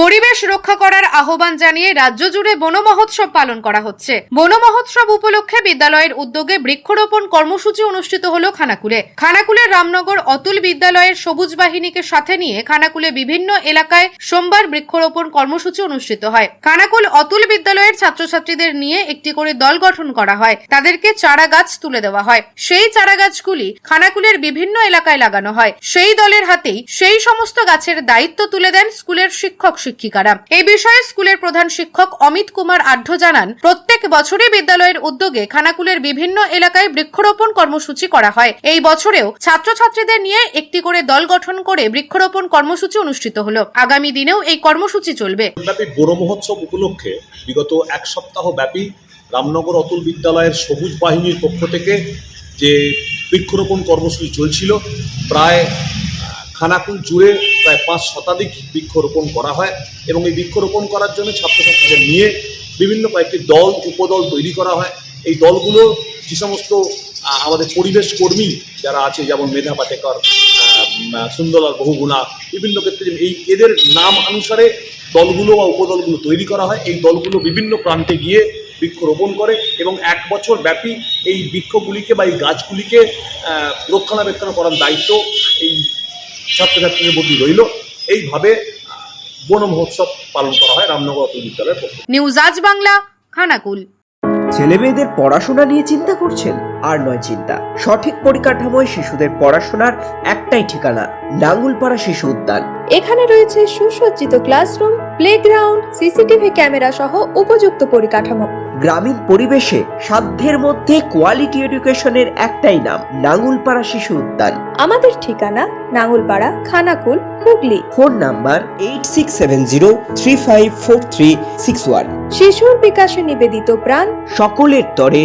পরিবেশ রক্ষা করার আহ্বান জানিয়ে রাজ্য জুড়ে বন মহোৎসব পালন করা হচ্ছে। বন মহোৎসব উপলক্ষে বিদ্যালয়ের উদ্যোগে বৃক্ষরোপণ কর্মসূচি অনুষ্ঠিত হল খানাকুলে। খানাকুলের রামনগর অতুল বিদ্যালয়ের সবুজ বাহিনীকে সাথে নিয়ে খানাকুলে বিভিন্ন এলাকায় সোমবার বৃক্ষরোপণ কর্মসূচি অনুষ্ঠিত হয়। খানাকুল অতুল বিদ্যালয়ের ছাত্রছাত্রীদের নিয়ে একটি করে দল গঠন করা হয়। তাদেরকে চারা গাছ তুলে দেওয়া হয়। সেই চারা গাছগুলি খানাকুলের বিভিন্ন এলাকায় লাগানো হয়। সেই দলের হাতেই সেই সমস্ত গাছের দায়িত্ব তুলে দেন স্কুলের শিক্ষক শিক্ষিকারা। এই বিষয়ে স্কুলের প্রধান শিক্ষক অমিত কুমার আঢ্য জানান, প্রত্যেক বছরই বিদ্যালয়ের উদ্যোগে খানাকুলের বিভিন্ন এলাকায় বৃক্ষরোপণ কর্মসূচি করা হয়। এই বছরেও ছাত্রছাত্রীদের নিয়ে একটি করে দল গঠন করে বৃক্ষরোপণ কর্মসূচি অনুষ্ঠিত হলো। আগামী দিনেও এই কর্মসূচি চলবে। বড় মহোৎসব উপলক্ষে বিগত এক সপ্তাহ ব্যাপী রামনগর অতুল বিদ্যালয়ের সবুজ বাহিনীর পক্ষ থেকে যে বৃক্ষরোপণ কর্মসূচি চলছিল, প্রায় খানাকুল জুড়ে প্রায় পাঁচ শতাধিক বৃক্ষরোপণ করা হয় এবং এই বৃক্ষরোপণ করার জন্য ছাত্রছাত্রীদের নিয়ে বিভিন্ন কয়েকটি দল, উপদল তৈরি করা হয়। এই দলগুলো যে সমস্ত আমাদের পরিবেশ কর্মী যারা আছে, যেমন মেধা পাটেকর সুন্দরলাল বহুগুণা, বিভিন্ন ক্ষেত্রে এই এদের নাম অনুসারে দলগুলো বা উপদলগুলো তৈরি করা হয়। এই দলগুলো বিভিন্ন প্রান্তে গিয়ে বৃক্ষরোপণ করে এবং এক বছর ব্যাপী এই বৃক্ষগুলিকে বা এই গাছগুলিকে রক্ষণাবেক্ষণ করার দায়িত্ব এই ছাত্রছাত্রীদের বুদ্ধি রইল। এইভাবে বন মহোৎসব পালন করা হয় রামনগর অতুল বিদ্যালয়ের পক্ষ নিউজ আজ বাংলা খানাকুল। ছেলে মেয়েদের পড়াশোনা নিয়ে চিন্তা করছেন? আর নয় চিন্তা। সঠিক পরিকাঠামোয় শিশুদের পড়াশোনার একটাই ঠিকানা নাঙ্গুলপাড়া শিশু উদ্যান। এখানে রয়েছে সুসজ্জিত ক্লাসরুম প্লেগ্রাউন্ড সিসিটিভি ক্যামেরা সহ উপযুক্ত পরিকাঠামো। গ্রামীণ পরিবেশে সাধ্যের মধ্যে কোয়ালিটি এডুকেশনের একটাই নাম নাঙ্গুলপাড়া শিশু উদ্যান। আমাদের ঠিকানা Nangalpara Khanakul Hooghly. Phone number eight six seven zero three five four three six one শিশুর বিকাশে নিবেদিত প্রাণ। সকলের তরে